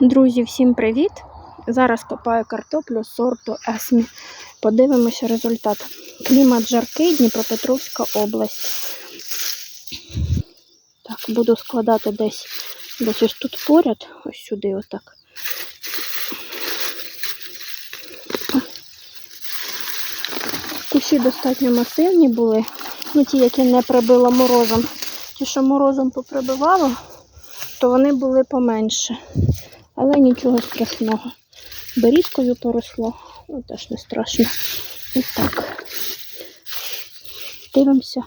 Друзі, всім привіт! Зараз копаю картоплю сорту Есмі. Подивимося результат. Клімат жаркий, Дніпропетровська область. Так, буду складати десь, десь ось тут поряд, ось сюди, отак. Кущі достатньо масивні були. Ну, ті, які не прибило морозом. Ті, що морозом поприбивало, то вони були поменше. Але нічого страшного. Берізкою поросло, ну теж не страшно. І так. Дивимося.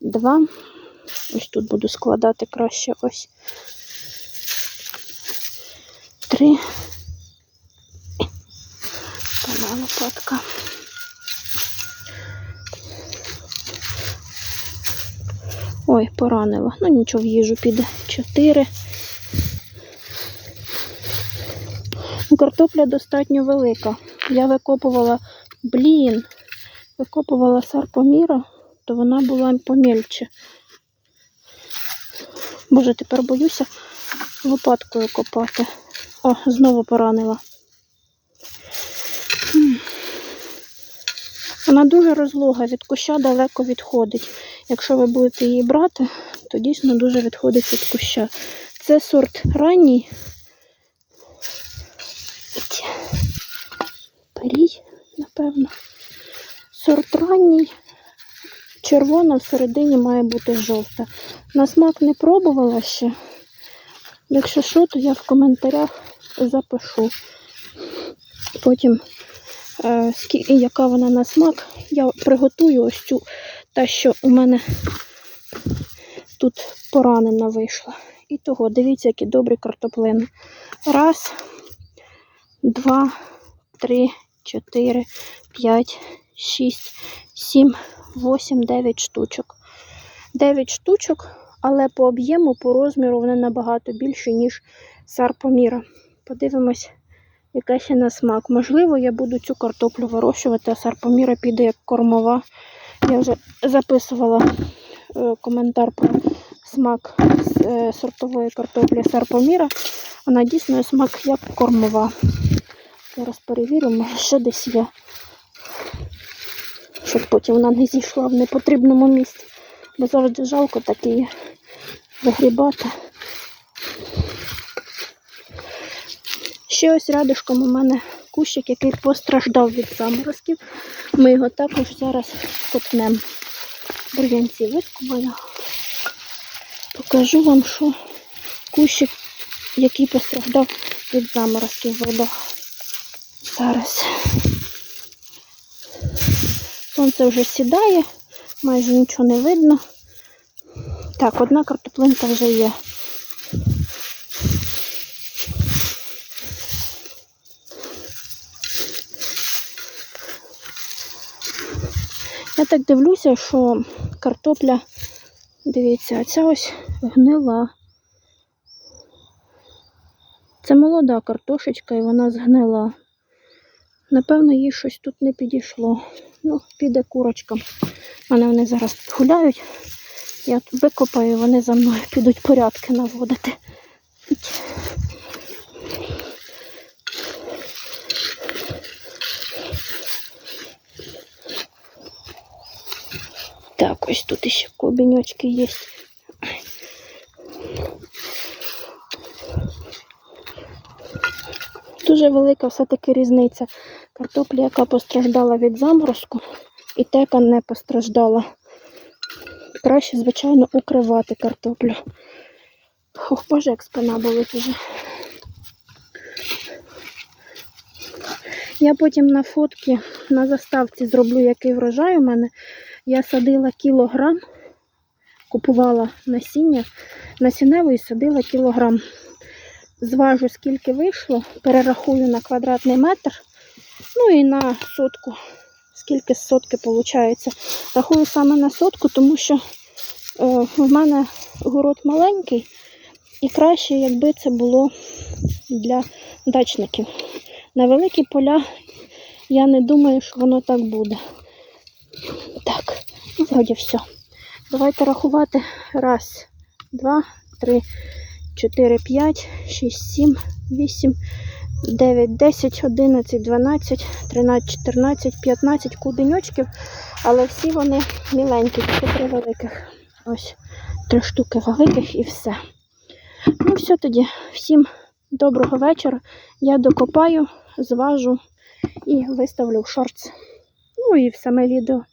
Два. Ось тут буду складати краще ось. Три. Пана лопатка. Ой, поранила. Ну нічого в їжу піде. Чотири. Картопля достатньо велика. Я викопувала, блін, викопувала сарпоміра, то вона була помільче. Боже, тепер боюся лопаткою копати. О, знову поранила. Вона дуже розлога, від куща далеко відходить. Якщо ви будете її брати, то дійсно дуже відходить від куща. Це сорт ранній. Напевно. Сорт ранній. Червона всередині має бути жовта. На смак не пробувала ще. Якщо що, то я в коментарях запишу. Потім, е, яка вона на смак, я приготую ось цю, та, що у мене тут поранена вийшла. І того, дивіться, які добрі картоплини. Раз, два, три, чотири, п'ять, шість, сім, восім, дев'ять штучок. Дев'ять штучок, але по об'єму, по розміру вони набагато більші, ніж сарпоміра. Подивимось, яка ще на смак. Можливо, я буду цю картоплю вирощувати, а сарпоміра піде як кормова. Я вже записувала е, коментар про смак е, сортової картоплі сарпоміра. Вона дійсно смак як кормова. Зараз перевірю, може ще десь є. Щоб потім вона не зійшла в непотрібному місці. Бо завжди жалко такі вигрібати. Ще ось рядышком у мене кущик, який постраждав від заморозків. Ми його також зараз котнемо. Бур'янці вискубаю. Покажу вам, що кущик, який постраждав від заморозків вода. Зараз. Сонце вже сідає, майже нічого не видно. Так, одна картоплинка вже є. Я так дивлюся, що картопля, дивіться, ця ось гнила. Це молода картошечка і вона згнила. Напевно, їй щось тут не підійшло. Ну, піде курочкам. У мене вони зараз тут гуляють. Я тут викопаю, вони за мною підуть порядки наводити. Так, ось тут ще кобіньочки є. Дуже велика все-таки різниця. Картопля, яка постраждала від заморозку, і та, яка не постраждала. Краще, звичайно, укривати картоплю. Ох, боже, як спина болить уже. Я потім на фотки на заставці зроблю, який врожай у мене. Я садила кілограм, купувала насіння, і садила кілограм. Зважу, скільки вийшло, перерахую на квадратний метр, ну і на сотку, скільки з сотки виходить. Рахую саме на сотку, тому що е, в мене город маленький, і краще, якби це було для дачників. На великі поля я не думаю, що воно так буде. Так, ну, вроді все. Давайте рахувати. Раз, два, три, 4, 5, 6, 7, 8, 9, 10, 11, 12, 13, 14, 15 куденьочків, але всі вони міленькі, три великих. Ось три штуки великих і все. Ну, все тоді. Всім доброго вечора. Я докопаю, зважу і виставлю в шортс. Ну і в саме відео.